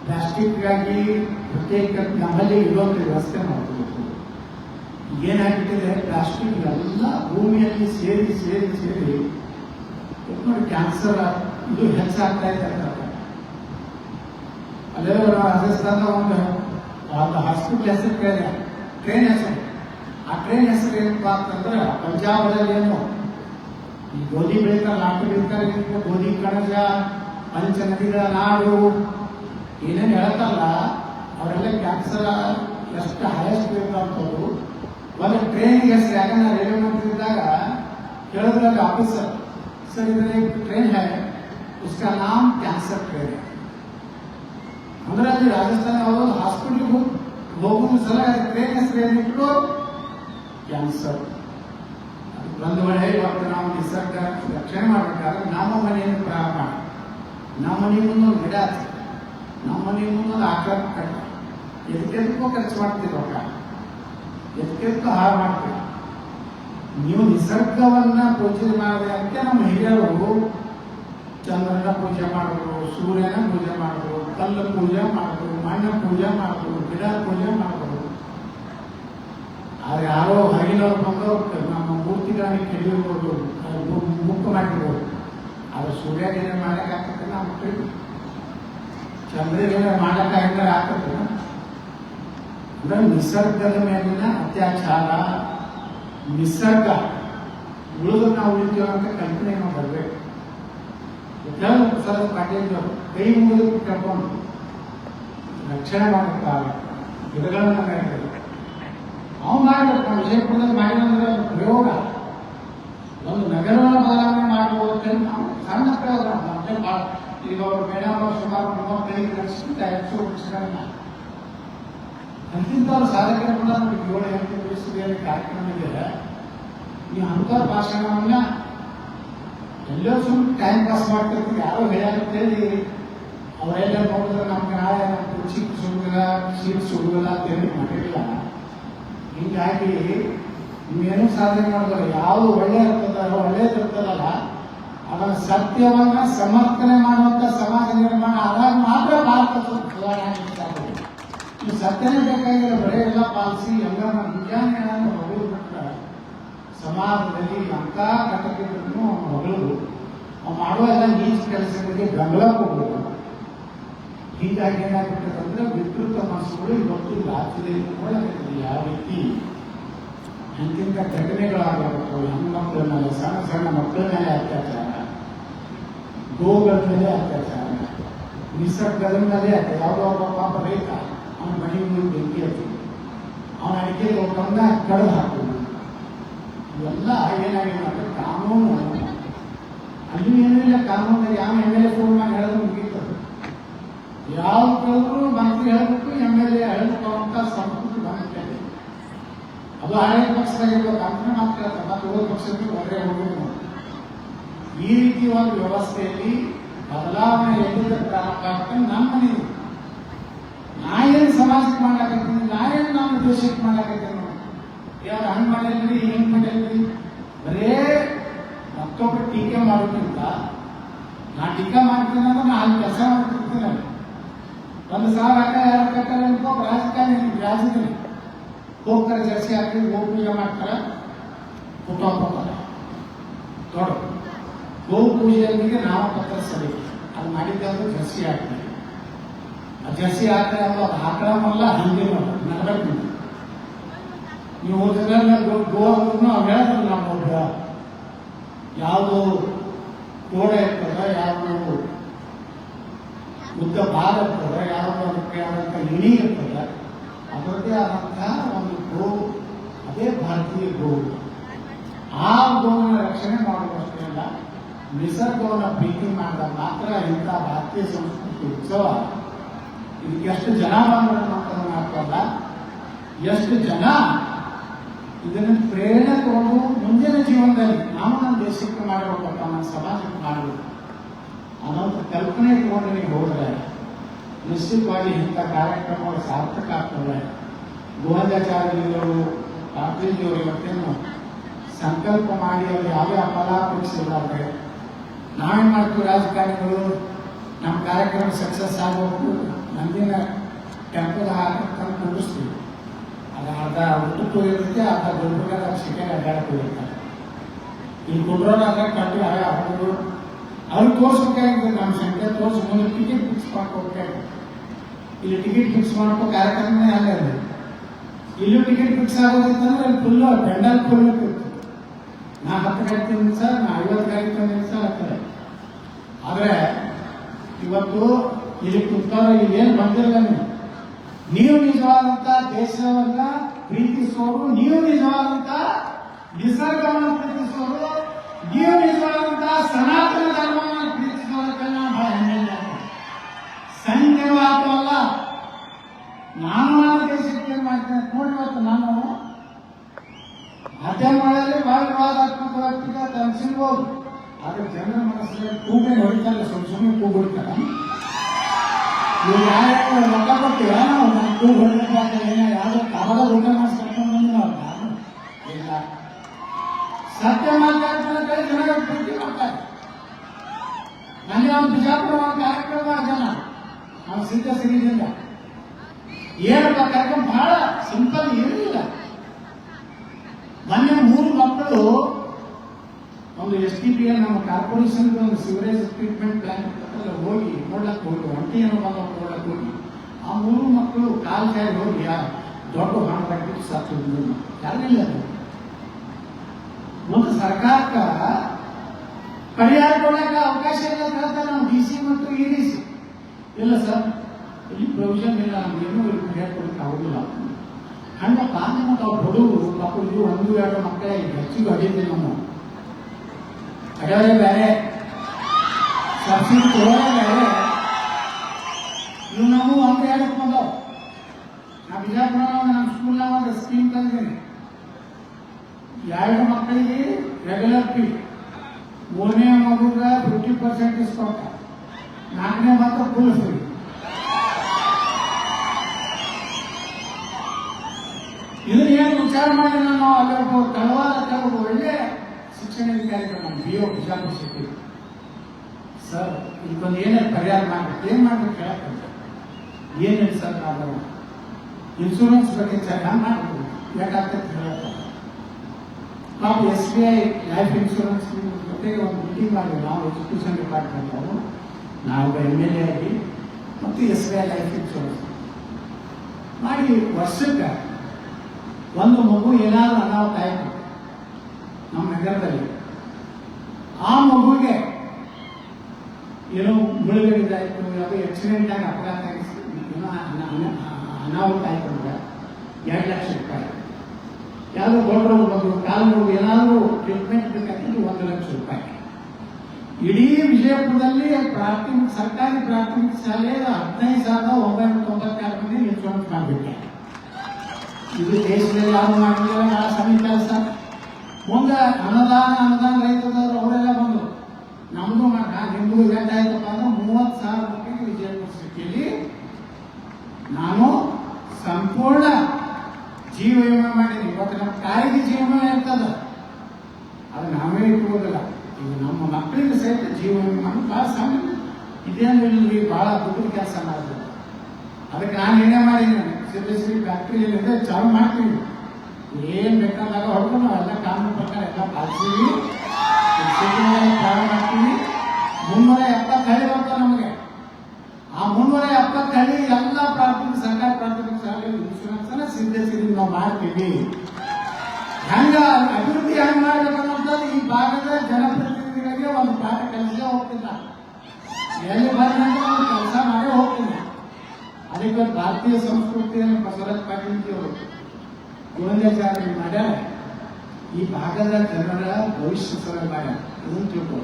ಪ್ಲಾಸ್ಟಿಕ್ಗಾಗಿ ಪ್ರತ್ಯೇಕ ನಮ್ಮಲ್ಲಿ ಇರುವಂತ ವ್ಯವಸ್ಥೆ ಮಾಡಬೇಕು. ಏನಾಗ್ಬಿಟ್ಟಿದೆ? ಪ್ಲಾಸ್ಟಿಕ್ ಎಲ್ಲ ಭೂಮಿಯಲ್ಲಿ ಸೇರಿ ಸೇರಿ ಸೇರಿ ಕ್ಯಾನ್ಸರ್ ಇದು ಹೆಚ್ಚಾಗ್ತಾ ಇದೆ ಅಂತ ಅಲ್ಲೇ ರಾಜಸ್ಥಾನ ಒಂದು ಒಂದು ಹಾಸ್ಪಿಟ್ಲ್ ಹೆಸರು ಕೇಳಿದೆ ಟ್ರೈನ್ ಹೆಸರು ಆ ಟ್ರೈನ್ ಹೆಸರು ಏನಪ್ಪಾ ಅಂತಂದ್ರೆ ಪಂಜಾಬಲ್ಲಿ ಏನು ಈ ಗೋಧಿ ಬೆಳೀತಾರೆ ನಾಟು ಬೆಳೀತಾರೆ ಇದಕ್ಕೆ ಗೋಧಿ ಕಣಜ ಪಂಚ ನದಿಗಳ ನಾಡು ಏನೇನು ಹೇಳ್ತಾರಲ್ಲ ಅವರೆಲ್ಲ ಕ್ಯಾನ್ಸರ್ ಎಷ್ಟು ಹೈಯೆಸ್ಟ್ ಬೇಕಾಗ್ತದ್ದು ಒಂದು ಟ್ರೈನಿಗೆ ಹೆಸರು ಯಾಕಂದ್ರೆ ರೈಲ್ವೆ ಮಂತ್ರಿ ಇದ್ದಾಗ ಕೇಳಿದ್ರಲ್ಲಿ ಆಫೀಸರ್ ಸರ್ ಇದ್ರೆ ಟ್ರೈನ್ है उसका नाम कैंसर ट्रेन है ಅಂದ್ರೆ ಅಲ್ಲಿ ರಾಜಸ್ಥಾನ ಯಾವುದೋ ಹೋಗಿ ಹೋಗುವ ಸಲ ಟ್ರೈನ್ ಹೆಸರು ಏನಿಟ್ಟು ಕ್ಯಾನ್ಸರ್ ಒಂದು ವೇಳೆ ಇವತ್ತು ನಾವು ನಿಸರ್ಗ ರಕ್ಷಣೆ ಮಾಡಬೇಕಾದ್ರೆ ನಮ್ಮ ಮನೆಯನ್ನು ಪ್ರಾರಂಭ ಮಾಡಿ. ನಮ್ಮ ಮನೆ ಮುಂದೆ ಒಂದು ಗಿಡ ನಮ್ಮ ಮನೆ ಮುಂದೆ ಒಂದು ಆಕಾರ ಕಟ್ಟ. ಎದಕ್ಕೆದಕ್ಕೂ ಖರ್ಚು ಮಾಡ್ತೀವಿ ರೊಕ್ಕ? ಎದಕ್ಕೆದಕ್ಕೂ ಹಾಳು ಮಾಡ್ತೀವಿ ನೀವು ನಿಸರ್ಗವನ್ನ ಪೂಜೆ ಮಾಡೋದಕ್ಕೆ ನಮ್ಮ ಹಿರಿಯರು ಚಂದ್ರನ ಪೂಜೆ ಮಾಡಿದ್ರು, ಸೂರ್ಯನ ಪೂಜೆ ಮಾಡಿದ್ರು ಕಲ್ಲು ಪೂಜೆ ಮಾಡೋದು ಮಣ್ಣ ಪೂಜೆ ಮಾಡಿದ್ರು ಗಿಡ ಪೂಜೆ ಮಾಡಿದ್ರು ಆದ್ರೆ ಯಾರೋ ಹಗಿನವ್ರು ಬಂದವರು ನಮ್ಮ ಮೂರ್ತಿಗಳನ್ನ ಕೆಡಿಯಬಹುದು ಮುಕ್ತ ಮಾಡಿರ್ಬೋದು. ಆದ್ರೆ ಸೂರ್ಯಗೇನೆ ಮಾಡಕ್ ಆಗ್ತದೆ ನಾವು ಮಕ್ಕಳಿಗೆ ಚಂದ್ರಗೇನೆ ಮಾಡಕ್ ಆಗಿದ್ರೆ ಆಗ್ತದೆ ಅಂದ್ರೆ ನಿಸರ್ಗದ ಮೇಲಿನ ಅತ್ಯಾಚಾರ, ನಿಸರ್ಗ ಉಳಿದು ನಾವು ಉಳಿತೀವಿ ಅಂತ ಕಲ್ಪನೆ ನಾವು ಬರಬೇಕು. ಕೆಲವು ಸಲ ಪಾಟೀಲ್ ಕೈ ಮುಗಿದು ಕರ್ಕೊಂಡು ರಕ್ಷಣೆ ಮಾಡುತ್ತಾರೆ ಗಿಡಗಳನ್ನ ಬೆಳೆದರು ಅವ್ನು ಮಾಡಬೇಕು ನಾವು ವಿಜಯಪುರದಲ್ಲಿ ಮಾಡಿದ್ರೆ ಒಂದು ಪ್ರಯೋಗ ಒಂದು ನಗರವನ್ನು ಬದಲಾವಣೆ ಮಾಡಬಹುದು ಅಂತ ನಾವು ಸಣ್ಣ ಪ್ರಯೋಗ. ಮತ್ತೆ ಭಾಳ ಈಗ ಅವರು ಮೇಡಮ್ ಸುಮಾರು ಮೂವತ್ತೈದು ಲಕ್ಷಕ್ಕಿಂತ ಹೆಚ್ಚು ವೃಕ್ಷಗಳನ್ನ ಅಂತಿಂತವ್ರು ಸಾಧಕರು ಕೂಡ ನಮಗೆ ಏಳು ಎಂಟು ವಯಸ್ಸಿಗೆ ಈ ಅಂಥ ಎಲ್ಲೋ ಸುಮ್ಮನೆ ಟೈಮ್ ಪಾಸ್ ಮಾಡ್ತಿರ್ತೀವಿ. ಯಾರೋ ಹೇಳಿ. ಅವರೆಲ್ಲ ನೋಡಿದ್ರೆ ನಮ್ಗೆ ನಾಳೆ ನಮ್ಗೆ ಚಿಕ್ಕ ಸುಡುದಿಲ್ಲ ಸೀಟ್ ಸುಡುದಿಲ್ಲ ಅಂತ ಹೇಳಿ ಮಾಡಿಲ್ಲ ಹೀಗಾಗಿ ನೀವೇನು ಸಾಧನೆ ಮಾಡಿದ್ರೆ ಯಾವುದು ಒಳ್ಳೆ ಇರ್ತದಲ್ಲ, ಒಳ್ಳೇದು ಇರ್ತದಲ್ಲ ಅದರ ಸತ್ಯವನ್ನ ಸಮರ್ಥನೆ ಮಾಡುವಂತ ಸಮಾಜ ನಿರ್ಮಾಣ ಆದಾಗ ಮಾತ್ರ ಭಾರತ ಸುಧಾರಣೆ ಸತ್ಯನೇ ಬೇಕಾಗಿರೋ ಬರೀ ಎಲ್ಲ ಪಾಲಿಸಿ, ಎಲ್ಲ ವಿಜ್ಞಾನ ಬಿಟ್ರೆ ಸಮಾಜದಲ್ಲಿ ಅಂತ ಕಟಕಿದ್ರು ಹೊಗಳು ಅವ್ನು ಮಾಡುವ ಎಲ್ಲ ನೀಚ ಕೆಲಸಗಳಿಗೆ ಬೆಂಬಲ ಕೊಡಬೇಕು ಹೀಗಾಗಿ ಏನಾಗ್ಬಿಟ್ಟಂದ್ರೆ ವಿಕೃತ ಮನಸ್ಸುಗಳು ಇವತ್ತು ರಾಜ್ಯದಲ್ಲಿ ಕೂಡ ಯಾವ ರೀತಿ? ಎಂತಿಂತ ಘಟನೆಗಳಾಗಬೇಕು ಹೆಣ್ಮಕ್ಳ ಮೇಲೆ, ಸಣ್ಣ ಸಣ್ಣ ಮಕ್ಕಳ ಮೇಲೆ ಅತ್ಯಾಚಾರ. ಗೋಗಳ ಮೇಲೆ ಅತ್ಯಾಚಾರ. ನಿಸರ್ಗದ ಮೇಲೆ ಯಾವುದೋ ಒಬ್ಬ ಪಾಪ ರೈತ, ಅವನ ಮನೆ ಬೆಂಕಿ ಹಚ್ಚಿ ಅವನ ಅಡಿಕೆ ಒಬ್ಬನ್ನ ಕಳೆದು ಹಾಕೋದು ಇವೆಲ್ಲ ಏನಾಗಿದೆ ಕಾನೂನು ಅಲ್ಲಿ. ಏನೂ ಇಲ್ಲ ಕಾನೂನು ಯಾವ ಎಂ ಎಲ್ ಎ ಫೋನ್ ಮಾಡಿ ಹೇಳಿದ್ರು ಮುಗೀತದೆ ಯಾವ ಕಲ್ರು ಮಂತ್ರಿ ಹೇಳಬೇಕು ಎಂ ಎಲ್ ಎ ಹೇಳಬೇಕು ಅಂತ ಸಂಸ್ಕೃತಿ ಬಂದಿದೆ. ಅದು ಹಳೆ ಪಕ್ಷದಾಗಿರ್ಬೇಕು ಅಂತ ಮಾತ್ರ ಮತ್ತೆ ಉಳಿದ ಪಕ್ಷಕ್ಕೆ ಹೊರಗೆ ಹೋಗಬೇಕು ಈ ರೀತಿ ಒಂದು ವ್ಯವಸ್ಥೆಯಲ್ಲಿ ಬದಲಾವಣೆ ಎಲ್ಲಿಂದ ಪ್ರಾರಂಭ ನಮ್ಮ ನೀವು ನಾ ಏನು ಸಮಾಜಕ್ಕೆ ಮಾಡಾಕತ್ತೀನಿ ನಾ ಏನು ನಾನು ದೇಶಕ್ಕೆ ಮಾಡಾಕತ್ತೀನಿ ಯಾರು ಹಂಗ್ ಮಾಡಿದ್ರಿ ಹಿಂಗ್ ಮಾಡಿದ್ರಿ ಬರೇ ಮತ್ತೊಬ್ಬರು ಟೀಕೆ ಮಾಡೋಕ್ಕಿಂತ ನಾ ಟೀಕೆ ಮಾಡ್ತೀನಿ ಅಂದ್ರೆ ನಾ ಅಲ್ಲಿ ಕೆಲಸ ಮಾಡ್ತಿರ್ತೀನಿ. ಒಂದು ಸಾವಿರ ಅಕ್ಕ ಎರಡು ಕಟ್ಟಾರ ಅನ್ಕೋ, ರಾಜಕಾರಣಿ ರಾಜಕೀಯ ಹೋಗ್ತಾರೆ ಜರ್ಸಿ ಹಾಕಿ ಗೋ ಪೂಜೆ ಮಾಡ್ತಾರೆ. ಕುಟುಂಬ ಹೋಗ್ತಾರೆ ನೋಡು ಗೋ ಪೂಜೆಯೊಂದಿಗೆ ನಾಮಪತ್ರ ಸರಿ. ಅದು ಮಾಡಿದ್ದೆ ಅಂದ್ರೆ ಜರ್ಸಿ ಹಾಕ್ತೀವಿ ಆ ಜರ್ಸಿ ಹಾಕ್ರೆ ಅದು ಹಾಕಳಮಲ್ಲ ಹಿಂಗೆ ನಗಬೇಕು ನೀವು ಹೋದ್ರೆ ಗೋ ನಾವು ಹೇಳಿದ್ರು ನಮ್ಮ ಯಾವುದು ಗೋಡೆ ಇರ್ತದ, ಯಾವುದು ಉದ್ದ ಬಾಲ ಇರ್ತದ, ಯಾವುದು ಅದಕ್ಕೆ ಆದಂಥ ಇಣಿ ಇರ್ತದ ಅದರದೇ ಆದಂತಹ ಒಂದು ಗೋ, ಅದೇ ಭಾರತೀಯ ಗೋ. ಆ ಗೋವಿನ ರಕ್ಷಣೆ ಮಾಡುವಷ್ಟೇ ಅಲ್ಲ, ನಿಸರ್ಗವನ್ನು ಪ್ರೀತಿ ಮಾಡಿದಾಗ ಮಾತ್ರ ಇಂಥ ಭಾರತೀಯ ಸಂಸ್ಕೃತಿ ಉತ್ಸವ. ಇದಕ್ಕೆ ಎಷ್ಟು ಜನ ಬಂದರು ಅಂತ ಮಾತ್ರಲ್ಲ ಎಷ್ಟು ಜನ ಇದನ್ನು ಪ್ರೇರಣೆ ತಗೊಂಡು ಮುಂದಿನ ಜೀವನದಲ್ಲಿ ನಾವು ನಮ್ಮ ದೇಶಕ್ಕೆ ಮಾಡಬೇಕಪ್ಪ ನಮ್ಮ ಸಮಾಜಕ್ಕೆ ಮಾಡಬೇಕು ಅನ್ನೋಂಥ ಕಲ್ಪನೆ ಇಟ್ಕೊಂಡು ನೀವು ಹೋದ್ರೆ ನಿಶ್ಚಿತವಾಗಿ ಇಂಥ ಕಾರ್ಯಕ್ರಮಗಳು ಸಾರ್ಥಕ ಆಗ್ತವೆ ಗೋವಿಂದಾಚಾರ್ಯರು ಪಾಟೀಲ್ಜಿಯವರು ಇವತ್ತೇನು ಸಂಕಲ್ಪ ಮಾಡಿ ಅವ್ರು ಯಾವ್ಯಾವ ಫಲ ಫಲಾಪೇಕ್ಷಿಸಲಾದ್ರೆ ನಾವೇನು ಮಾಡ್ತೀವಿ ರಾಜಕಾರಣಿಗಳು? ನಮ್ಮ ಕಾರ್ಯಕ್ರಮ ಸಕ್ಸಸ್ ಆಗಬೇಕು ನಂದಿನ ಟೆಂಪಲ್ ಹಾಕಂತ ಕೂಡಿಸ್ತೀವಿ ಅರ್ಧ ಊಟಕ್ಕೂ ಆತ ಅರ್ಧ ಗುಲ್ಬರ್ಗ ಸಿಟಿಯಾಗ ಅಡ್ಡಾಡಕ್ಕೆ ಹೋಗಿರ್ತಾರೆ ಇಲ್ಲಿ ಕುಂಡ್ರೋದಾಗ ಕಟ್ಟಿ ಹಳೆ ಅವರು ಅವ್ರಿಗೆ ತೋರಿಸ್ಬೇಕಾಗಿತ್ತು ನಮ್ಮ ಸಂಖ್ಯೆ ತೋರಿಸಿ ಮುಂದೆ ಟಿಕೆಟ್ ಫಿಕ್ಸ್ ಮಾಡ್ಕೋಬೇಕಾಗಿತ್ತು ಇಲ್ಲಿ ಟಿಕೆಟ್ ಫಿಕ್ಸ್ ಮಾಡ್ಕೋ ಕಾರ್ಯಕ್ರಮನೇ ಆಗಲ್ಲ ಇಲ್ಲೂ ಟಿಕೆಟ್ ಫಿಕ್ಸ್ ಆಗೋದಿತ್ತಂದ್ರೆ ಅಲ್ಲಿ ಫುಲ್ಲು ಪೆಂಡಲ್ ಫುಲ್ ನಾ ಹತ್ತು ಗಾಡಿ ಸರ್ ನಾ ಐವತ್ತು ಗಾಡಿ ತಂದಿನಿ ಸರ್ ಅಂತಾರೆ ಆದ್ರೆ ಇವತ್ತು ಇಲ್ಲಿ ಕುಂತಾರ ಇಲ್ಲೇನು ಬಂದಿಲ್ಲ ನೀವು ನೀವು ನಿಜವಾದಂತ ದೇಶವನ್ನ ಪ್ರೀತಿಸುವವರು ನೀವು ನಿಜವಾದಂತ ನಿಸರ್ಗವನ್ನು ಪ್ರೀತಿಸುವವರು ನೀವು ನಿಜವಾದಂತ ಸನಾತನ ಧರ್ಮವನ್ನು ಪ್ರೀತಿಸುವುದಕ್ಕೆ ನಾನು ಬಹಳ ಹೆಮ್ಮೆಯಿಂದ ಸಂಖ್ಯವಾದವಲ್ಲ ನಾನು ನನ್ನ ದೇಶಕ್ಕೆ ಏನ್ ಮಾಡ್ತೇನೆ ನೋಡಿ ಇವತ್ತು ನಾನು ಮಾಧ್ಯಮಗಳಲ್ಲಿ ಬಹಳ ವಿವಾದಾತ್ಮಕ ವ್ಯಕ್ತಿಗತ ಅನ್ಸಿರ್ಬೋದು. ಆದ್ರೆ ಜನರ ಮನಸ್ಸಿನಲ್ಲಿ ಕೂಗೇ ಹೊಡಿತಾರೆ ಸ್ವಲ್ಪ ಸುಮ್ಮನೆ ಕೂಗು ಹೊಡಿತಾರೆ ನೀವು ಯಾರು ರೊಕ್ಕ ಕೊಡ್ತೀವ ನಾವು ಹೊಡಿಬೇಕಾದ್ರೆ ಏನೋ ಯಾವ್ದೋ ಕಬಲ ಊಟ ನಾವು ಸತ್ಯ ಮಾತಾಡ್ತಾರೆ ಜನಗಳ ಪ್ರೀತಿ ಮಾಡ್ತಾರೆ ನನಗೆ ಒಂದು ಬಿಜಾಪುರ ಕಾರ್ಯಕ್ರಮ ಜನ ನಾವು? ಏನಪ್ಪ ಕಾರ್ಯಕ್ರಮ ಬಹಳ ಸಿಂಪಲ್ ಇರಲಿಲ್ಲ ಮೊನ್ನೆ ಮೂರು ಮಕ್ಕಳು ಎಸ್ ಟಿ ಪಿ ನಮ್ಮ ಕಾರ್ಪೊರೇಷನ್ ಒಂದು ಸಿವರೇಜ್ ಟ್ರೀಟ್ಮೆಂಟ್ ಪ್ಲಾಂಟ್ ಅಲ್ಲ ಹೋಗಿ ನೋಡ್ಲಕ್ಕೆ ಹೋಗಿ ಒಂಟಿ ಏನೋ ಬಂದ ಹೋಗಿ. ಆ ಮೂರು ಮಕ್ಕಳು ಕಾಲು ಜಾರಿ ಹೋಗಿ ದೊಡ್ಡ ಹಣ ಕಟ್ಟಿಟ್ಟು ಸತ್ತು ಯಾರಿಲ್ಲ ಒಂದು ಸರ್ಕಾರಕ್ಕ ಪರಿಹಾರ ಕೊಡಕ್ಕೆ ಅವಕಾಶ ಇಲ್ಲ ಅಂತ ನಾವು ಡಿ ಸಿ ಮತ್ತು ಇ ಡಿ ಸಿ. ಇಲ್ಲ ಸರ್, ಇಲ್ಲಿ ಪ್ರೊವಿಷನ್ ಇಲ್ಲ ನಮ್ಗೇನು ಪರಿಹಾರ ಕೊಡಕ್ಕೆ ಆಗುದಿಲ್ಲ. ಹಂಗಪ್ಪ ಮತ್ತು ಅವ್ರು ಹುಡುಗರು ಮಕ್ಕಳು ಇದು ಒಂದು, ಎರಡು ಮಕ್ಕಳೇ ಹೆಚ್ಚಿಗೆ ಅಡಿದ್ದೆ ನಾವು ಅಡವೇ ಬೇರೆ ಸಬ್ಸಿಡಿ ಕೊಡೋದೇ ಬೇರೆ ಇವು ನಾವು ಒಂದು ಎರಡಕ್ಕೆ ಬಂದವು ನಾ ಬಿಜಾಪುರ ನಮ್ಮ ಸ್ಕೂಲ್ನಾಗ ಒಂದು ಸ್ಕೀಮ್ ತಂದಿದ್ದೀನಿ ಎರಡು ಮಕ್ಕಳಿಗೆ ರೆಗ್ಯುಲರ್ ಫೀ ಮೂರನೇ ಮಗುಗ ಫಿಫ್ಟಿ ಪರ್ಸೆಂಟ್ ಡಿಸ್ಕೌಂಟ್ ನಾಲ್ಕನೇ ಮಾತ್ರ ಫುಲ್ ಫ್ರೀ ಇದನ್ನ ಏನು ವಿಚಾರ ಮಾಡಿ ನಾನು ಅಲ್ಲಿ ಒಬ್ಬ ಕಳವಾದ ಕೆಲವು ಒಳ್ಳೆ ಶಿಕ್ಷಣ ಕಾರ್ಯಕ್ರಮ ಬಿ ಒ ಬಿಜಾಪುರ ಸರ್ ಇದಕ್ಕೊಂದು ಏನೇ ಪರಿಹಾರ ಮಾಡ್ಬೇಕು? ಏನ್ ಮಾಡ್ಬೇಕು ಹೇಳಕ್ಕಂತ ಏನೇನು ಸರ್ ನಾವು ಇನ್ಶೂರೆನ್ಸ್ ಬಗ್ಗೆ ಚೆನ್ನಾಗಿ ಮಾಡಬೇಕು. ಯಾಕಾಗ್ತದೆ ಹೇಳಕ್ಕ. ನಾವು S B I life insurance ಜೊತೆ ಒಂದು ಮೀಟಿಂಗ್ ಮಾಡಿದ್ವಿ. ನಾವು ಎಜುಕೇಷನ್ ಡಿಪಾರ್ಟ್ಮೆಂಟ್ ಅವರು. ನಾವು ಎಂ ಎಲ್ ಎ ಆಗಿ ಮತ್ತು S B I life insurance ಮಾಡಿ ವರ್ಷಕ್ಕೆ ಒಂದು ಮಗು ಏನಾದರೂ ಅನಾಹುತ ಆಯಿತು. ನಮ್ಮ ನಗರದಲ್ಲಿ. ಆ ಮಗುಗೆ ಏನೋ ಮುಳುಗಡಿದಾಯ್ತು ಅದು ಆಕ್ಸಿಡೆಂಟ್ ಆಗಿ ಅಪಘಾತ ಅನಾಹುತ ಆಯ್ತು ಅಂದ್ರೆ ಎರಡು ಲಕ್ಷ ರೂಪಾಯಿ. ಯಾವುದೋ ದೊಡ್ಡ ರೋಗ ಬಂದು ಕಾಲು ನೋವು ಏನಾದರೂ ಟ್ರೀಟ್ಮೆಂಟ್ ಬೇಕಾಗಿದ್ದು ಒಂದು ಲಕ್ಷ ರೂಪಾಯಿ. ಇಡೀ ವಿಜಯಪುರದಲ್ಲಿ ಪ್ರಾಥಮಿಕ, ಸರ್ಕಾರಿ ಪ್ರಾಥಮಿಕ ಶಾಲೆ ಹದಿನೈದು ಸಾವಿರದ ಒಂಬೈನೂರ ತೊಂಬತ್ತಾರು ಮಂದಿ ಇನ್ಶೂರೆನ್ಸ್ ಮಾಡಿಬಿಟ್ಟೆ ಇದು ದೇಶದಲ್ಲಿ ಯಾರು ಮಾಡಿದ್ರೆ ಆ ಸಣ್ಣ ಕೆಲಸ ಮುಂದೆ ಅನುದಾನ ಅನುದಾನ ರೈತದವರು ಅವರೆಲ್ಲ ಬಂದರು. ನಮ್ದು ಮಾಡ ನಿಮ್ದು ಇವೆಂಟ್ ಆಯ್ತಪ್ಪ ಅಂದ್ರೆ ಮೂವತ್ತು ಸಾವಿರ ರೂಪಾಯಿ ವಿಜಯಪುರ ನಾನು ಸಂಪೂರ್ಣ ಜೀವ ವಿಮೆ ಮಾಡಿದ್ದೀನಿ. ಇವತ್ತು ನಮ್ಮ ತಾಯಿಗೆ ಜೀವ ವಿಮೆ ಇರ್ತದ. ಅದು ನಾವೇ ಇಟ್ಕೋದಿಲ್ಲ ಈಗ ನಮ್ಮ ಮಕ್ಕಳಿಗೆ ಸಹಿತ ಜೀವ ವಿಮೆ ಮಾಡೋದು ಭಾಳ ಸಾಮಾನ್ಯ. ಇದೇನು ಇಲ್ಲಿ ಭಾಳ ದುಡ್ಡು ಕೆಲಸ ಮಾಡಿದ್ರು. ಅದಕ್ಕೆ ನಾನು ಏನೇ ಮಾಡಿದ್ದೀನಿ. ಸಿದ್ಧಶ್ರೀ ಫ್ಯಾಕ್ಟ್ರಿಯಲ್ಲಿ ಚಾಲು ಮಾಡ್ತೀವಿ ಏನ್ ಬೇಕಾದಾಗ ಹೊಡ್ಕೊಂಡು ನಾವೆಲ್ಲ ಕಾನೂನು ಪ್ರಕಾರ ಎಲ್ಲ ಪಾಲಿಸ್ತೀವಿ. ಪ್ರಾರಂಭ ಮಾಡ್ತೀವಿ. ಮುನ್ನೂರ ಎಪ್ಪತ್ತು ಹಳ್ಳಿ ಬರ್ತಾವೆ ನಮಗೆ. ಆ ಮುನ್ನೂರ ಎಪ್ಪತ್ತು ಹಳ್ಳಿ ಎಲ್ಲ ಪ್ರಾಥಮಿಕ ಸರ್ಕಾರಿ ಪ್ರಾಥಮಿಕ ಶಾಲೆ ಇನ್ಶೂರೆನ್ಸ್ ಅನ್ನ ಸಿದ್ಧ ನಾವು ಮಾಡ್ತೀವಿ. ಹಂಗ ಅಭಿವೃದ್ಧಿ ಹೆಂಗ್ ಮಾಡ್ಬೇಕನ್ನೋದು ಈ ಭಾಗದ ಜನಪ್ರತಿನಿಧಿಗಳಿಗೆ ಒಂದು ಪಾಠ ಕಲಿಸೇ ಹೋಗ್ತಿಲ್ಲ. ಎಲ್ಲಿ ಬಂದಂತ ಒಂದು ಕೆಲಸ ಮಾಡೇ ಹೋಗ್ತೀನಿ ಅದಕ್ಕೆ ಭಾರತೀಯ ಸಂಸ್ಕೃತಿಯನ್ನು ಬಸವರಾಜ್ ಪಾಟೀಲ್ ಅವರು ಗೋವಿಂದಾಚಾರ್ಯ ಮಾಡ, ಈ ಭಾಗದ ಜನರ ಭವಿಷ್ಯ ಸರ ಮಾಡ. ಅದನ್ನು ತಿಳ್ಕೊ.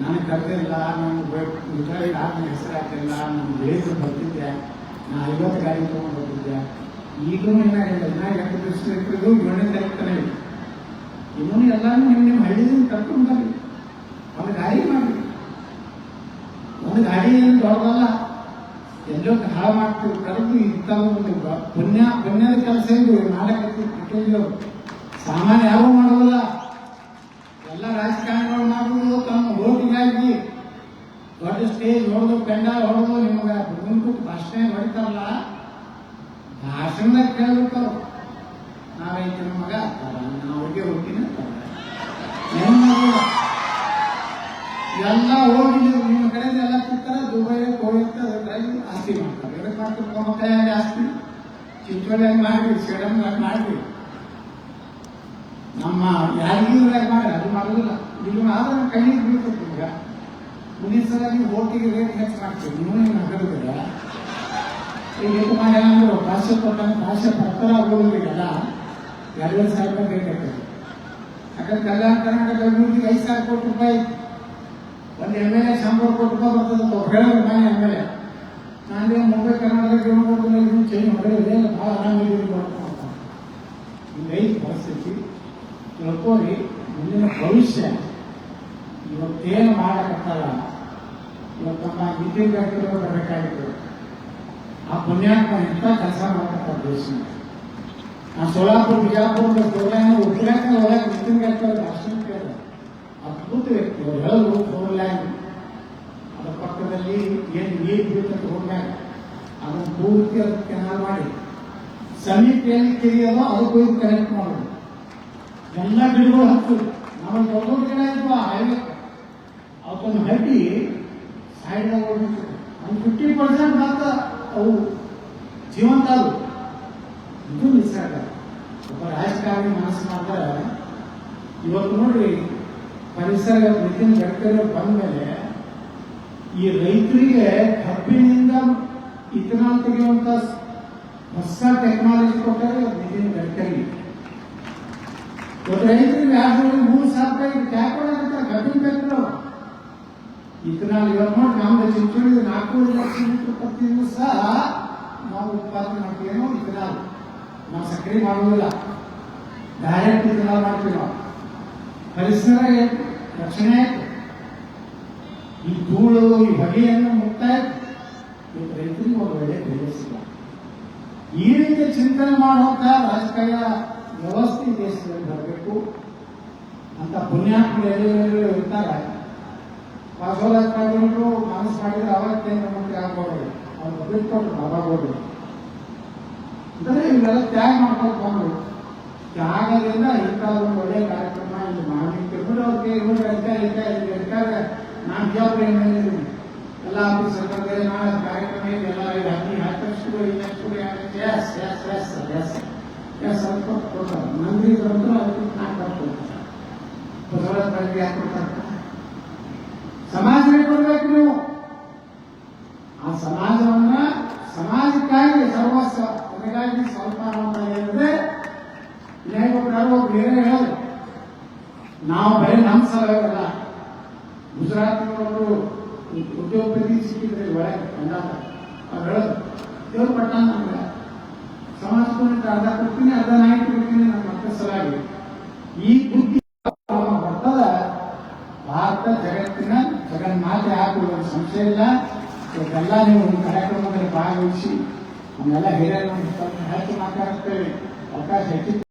ನಾನು ಕರೆದಿಲ್ಲ ನಾನು ಮಿಠಾಯಿ ಹಾಕಿ ಹೆಸರು ಆಗ್ತಿಲ್ಲ ನಾನು ಬೆಳೆದು ಬರ್ತಿದ್ದೆ ನಾ ಐವತ್ತು ಗಾಡಿ ತೊಗೊಂಡು ಹೋಗಿದ್ದೆ ಈಗಲೂ ಏನಾಗಿಲ್ಲ ನಾ ದಿವಸ ಇರ್ತಿದ್ದು ಗಣಿತ ತಾರೀಕು ಇಲ್ಲ. ಇನ್ನೂ ಎಲ್ಲಾನು ನಿಮ್ಮ ನಿಮ್ಮ ಹಳ್ಳಿಯಿಂದ ಕರ್ಕೊಂಡು ಬರ್ರಿ ಒಂದು ಗಾಡಿ ಮಾಡಿ. ಒಂದು ಗಾಡಿ ಏನು ದೊಡ್ಡದಲ್ಲ ಎಲ್ಲೋ ಹಾಳು ಮಾಡ್ತೀವಿ, ಕರೆದು ಬ- ಪುಣ್ಯ ಪುಣ್ಯದ ಕೆಲಸ ಇದು. ನಾಳೆ ಸಾಮಾನ್ಯ ಯಾರು ಮಾಡೋದಿಲ್ಲ ಎಲ್ಲ ರಾಜಕಾರಣಿಗಳು ಮಾಡುವುದು ತಮ್ಮ ಓಟಿಗಾಗಿ ದೊಡ್ಡ ಸ್ಟೇಜ್ ಹೊಡೆದು ಪೆಂಡಾಲ್ ಹೊಡೆದು ನಿಮಗೆ ಮುಂದಕ್ಕೆ ಭಾಷಣ ಹೊಡಿತಾರಲ್ಲ ಭಾಷಣದಾಗ ಕೇಳ್ಬಿಡ್ತಾರ ನಾವೈತಿ ನಮ್ಮ ಮಗ ನಾ ಅವ್ರಿಗೆ ಹೋಗ್ತೀನಿ ಅಂತಾರೆ. ಏನ್ ಮಾಡೋದು? ಎಲ್ಲ ಹೋಗಿ ನೀವು ನಿಮ್ಮ ಕಡೆಯಿಂದ ಎಲ್ಲ ತಿಂತಾರೆ ದುಬೈ ಕೋವಿಡ್ ಅದಕ್ಕಾಗಿ ಆಸ್ತಿ ಮಾಡ್ತಾರೆ ಎದಕ್ಕೆ ಮಾಡ್ತಾರೆ ನಮ್ಮ ಕೈಯಾಗಿ ಆಸ್ತಿ ಚಿಂಚೋಳಿಯಾಗಿ ಮಾಡ್ರಿ ಸೇಡಮ್ನಾಗ ಮಾಡ್ರಿ ನಮ್ಮ ಯಾರಿಗೀರಾಗ ಮಾಡಿ ಅದು ಮಾಡೋದಿಲ್ಲ. ಇದು ಆದ್ರೆ ನಮ್ಮ ಕೈಗೆ ಬೀಳ್ತದೆ ಈಗ. ಮುಂದಿನ ಸಲ ನೀವು ಓಟಿಗೆ ರೇಟ್ ಹೆಚ್ಚು ಮಾಡ್ತೀವಿ. ನೀವು ನೀವು ನಗರದಿಲ್ಲ ಈಗ ಎಷ್ಟು ಮಾಡಿ ಅಂದ್ರೆ ಭಾಷೆ ಕೊಟ್ಟಾಗ ಭಾಷೆ ಪ್ರಕಾರ ಆಗೋದಿಲ್ಲ ಈಗೆಲ್ಲ ಎರಡು ಸಾವಿರ ರೂಪಾಯಿ ಬೇಕಾಗ್ತದೆ ಯಾಕಂದ್ರೆ ಕಲ್ಯಾಣ ಕರ್ನಾಟಕ ಅಭಿವೃದ್ಧಿಗೆ ಐದು ಸಾವಿರ ಕೋಟಿ ರೂಪಾಯಿ ಒಂದು ಎಂ ಎಲ್ ಎ ಶಂಬರ್ ಕೋಟಿ ರೂಪಾಯಿ ಬರ್ತದೆ ಹೇಳಿದ್ರೆ ಮನೆ ಎಂ ಎಲ್ ಎ ನಾನೇ ಮುಂಬೈ, ಕರ್ನಾಟಕ ಚೇಂಜ್ ಮಾಡಿದ್ರೆ ಭಾಳ ಆರಾಮಿದ್ದೀವಿ ಮಾಡ್ಕೊಂಡು ಹಿಂಗೈತಿ ಪರಿಸ್ಥಿತಿ ತಿಳ್ಕೋರಿ ಮುಂದಿನ ಭವಿಷ್ಯ ಇವತ್ತೇನು ಮಾಡಕತ್ತಲ್ಲ. ಇವತ್ತು ನಮ್ಮ ನಿತಿನ್ ಗಡ್ಕರಿ ಬರಬೇಕಾಗಿತ್ತು ಆ ಪುಣ್ಯಾತ್ಮ ಇಂಥ ಕೆಲಸ ಮಾಡಕತ್ತ ದೇಶ ಆ ಸೋಲಾಪುರ ಬಿಜಾಪುರದ ಸೋಲಾನ ಉತ್ತರಾಖ ಒಳಗೆ ನಿತಿನ್ ಗಡ್ಕರಿ ಭಾಷಣ ಕೇಳಿದ ಅದ್ಭುತ ವ್ಯಕ್ತಿ ಅವ್ರು. ಹೇಳಿದ್ರು ಫೋರ್ ಅದರ ಪಕ್ಕದಲ್ಲಿ ಏನು ನೀರು ಬೀಳ್ತದೆ ಹೋಗ್ಯಾಗ ಅದನ್ನು ಪೂರ್ತಿ ಅದಕ್ಕೆ ಮಾಡಿ. ಸಮೀಪ ಏನು ಕೆರಿಯೋದೋ ಅದಕ್ಕೂ ಕನೆಕ್ಟ್ ಮಾಡೋದು. ಎಲ್ಲ ಗಿಡಗಳು ಹತ್ತು ನಾವು ದೊಡ್ಡ ದೊಡ್ಡ ಗಿಡ ಇದ್ವು ಹೈವೇ ಹಟ್ಟಿ ಸೈಡ್ನಾಗ ಓಡಿರ್ತದೆ ಒಂದು ಫಿಫ್ಟಿ ಪರ್ಸೆಂಟ್ ಮಾತ್ರ ಅವು ಜೀವಂತ ಅದು ಇದು ನಿಸರ್ಗ. ಒಬ್ಬ ರಾಜಕಾರಣಿ ಮನಸ್ಸು ಮಾಡ್ತಾರೆ ಇವತ್ತು ನೋಡ್ರಿ, ಪರಿಸರ ನಿತಿನ್ ಗಡ್ಕರಿ ಬಂದ ಮೇಲೆ ಈ ರೈತರಿಗೆ ಕಬ್ಬಿನಿಂದ ಇಥನಾಲ್ ತೆಗೆಯುವಂತ ಹೊಸ ಟೆಕ್ನಾಲಜಿ ಕೊಟ್ಟರೆ ನಿತಿನ್ ಗಡ್ಕರಿ ಇವತ್ತು ರೈತರಿಗೆ ಎರಡು ಮೂರು ಸಾವಿರ ರೂಪಾಯಿ ಟ್ಯಾಕ್ ಕೊಡಕತ್ತಾರೆ ಕಬ್ಬಿನ ಫ್ಯಾಕ್ಟ್ರಿ ಇಥನಾಲ್ ಇವಾಗ ನೋಡಿ ನಮ್ದು ಚಿಂಚೋಳಿ ನಾಲ್ಕೂವರೆ ಲಕ್ಷ ಲೀಟರ್ ಪ್ರತಿ ದಿವಸ ನಾವು ಉತ್ಪಾದನೆ ಮಾಡ್ತೀವೇನೋ ಇಥನಾಲ್ ನಾವು ಸಕ್ಕರೆ ಮಾಡುವುದಿಲ್ಲ ಡೈರೆಕ್ಟ್ ಇಥನಾಲ್ ಮಾಡ್ತೀವಿ ನಾವು. ಪರಿಸರ? ರಕ್ಷಣೆ ಆಯ್ತು ಈ ಧೂಳು, ಈ ಹೊಗೆಯನ್ನು ಮುಕ್ತ ಆಯ್ತು ಇವತ್ತು ರೈತರಿಗೆ ಒಂದು ಒಳ್ಳೆ ಬೆಲೆ ಈ ರೀತಿ ಚಿಂತನೆ ಮಾಡುವಂತ ರಾಜಕೀಯ ವ್ಯವಸ್ಥೆ ದೇಶದಲ್ಲಿ ಬರಬೇಕು ಅಂತ ಪುಣ್ಯಾತ್ಮರು ಎಲ್ಲೆಲ್ಲರೂ ಇರ್ತಾರೆ. ಪಾಟೀಲರು ಮನಸ್ಸು ಮಾಡಿದ್ರೆ ಅವಾಗ ಕೇಂದ್ರ ಮಂತ್ರಿ ಆಗ್ಬೋದು. ಅವ್ರು ಬಿಟ್ಕೊಟ್ರು ಅವಾಗೋದು ಅಂದರೆ ಇವೆಲ್ಲ ತ್ಯಾಗ ಮಾಡ್ಕೊಂಡು ಬಂದ್ರು. ತ್ಯಾಗದಿಂದ ಇಂಥ ಒಂದು ಒಳ್ಳೆಯ ಕಾರ್ಯಕ್ರಮ ಇಲ್ಲಿ ಮಾಡಲಿಕ್ಕೆ ಬಿಡು ಅವ್ರಿಗೆ. ಇವ್ರು ಅಧಿಕಾರಿ ಇಲ್ಲಿ ಅಧಿಕಾರ ನಾನು ಜವಾಬ್ದಾರಿ ಮಾಡಿದ್ದೀನಿ ಎಲ್ಲ ಆಫೀಸರ್ಗಳಿಗೆ ನಾಳೆ ಕಾರ್ಯಕ್ರಮ ಇದೆ. ಎಲ್ಲ ಇದೆ. ಹತ್ತು ಹತ್ತಷ್ಟು ಇನ್ನಷ್ಟು ಎಸ್ ಎಸ್ ಎಸ್ ಎಸ್ ಅಂತ ಕೊಡ್ತಾರೆ ಮಂತ್ರಿ ಬಂದ್ರು ಅದಕ್ಕೆ ಸಮಾಜಕ್ಕೆ ಕೊಡ್ಬೇಕು ನೀವು, ಆ ಸಮಾಜವನ್ನ ಸಮಾಜಕ್ಕಾಗಿ ಸರ್ವಸ್ವ ಅದಕ್ಕಾಗಿ ಸ್ವಲ್ಪ ಅಂತ ಹೇಳಿದ್ರೆ ಇನ್ನೇನು ಬೇರೆ ಹೇಳೋದು ನಾವು ಬರೀ ನಮ್ಮ ಸಲಹೆಲ್ಲ ಗುಜರಾತ್ನವರು ಉದ್ಯೋಗಪತಿ ಸಿಕ್ಕಿದ್ರೆ ಒಳಗೆ ಕಂಡಾಗ ಅವ್ರು ಹೇಳೋದು ದೇವ್ರು ಪಟ್ಟ ನಮ್ಗೆ ಸಮಾಜಕ್ಕೆ ಅರ್ಧ ಕೊಡ್ತೀನಿ ಅರ್ಧ ನಾಯಿ ಕೊಡ್ತೀನಿ ನಮ್ಮ ಮಕ್ಕಳ ಸಲುವಾಗಿ ಈ ಬುದ್ಧಿ ಬರ್ತದ ಭಾರತ ಜಗತ್ತಿನ ಜಗನ್ಮಾತೆ ಹಾಕುವ ಸಂಶಯ ಇಲ್ಲ ಇವತ್ತೆಲ್ಲ ನೀವು ಒಂದು ಕಾರ್ಯಕ್ರಮದಲ್ಲಿ ಅವನ್ನೆಲ್ಲ ಹಿರಿಯರು ಹೆಚ್ಚು ಮಾತಾಡ್ತೇವೆ ಅವಕಾಶ ಹೆಚ್ಚು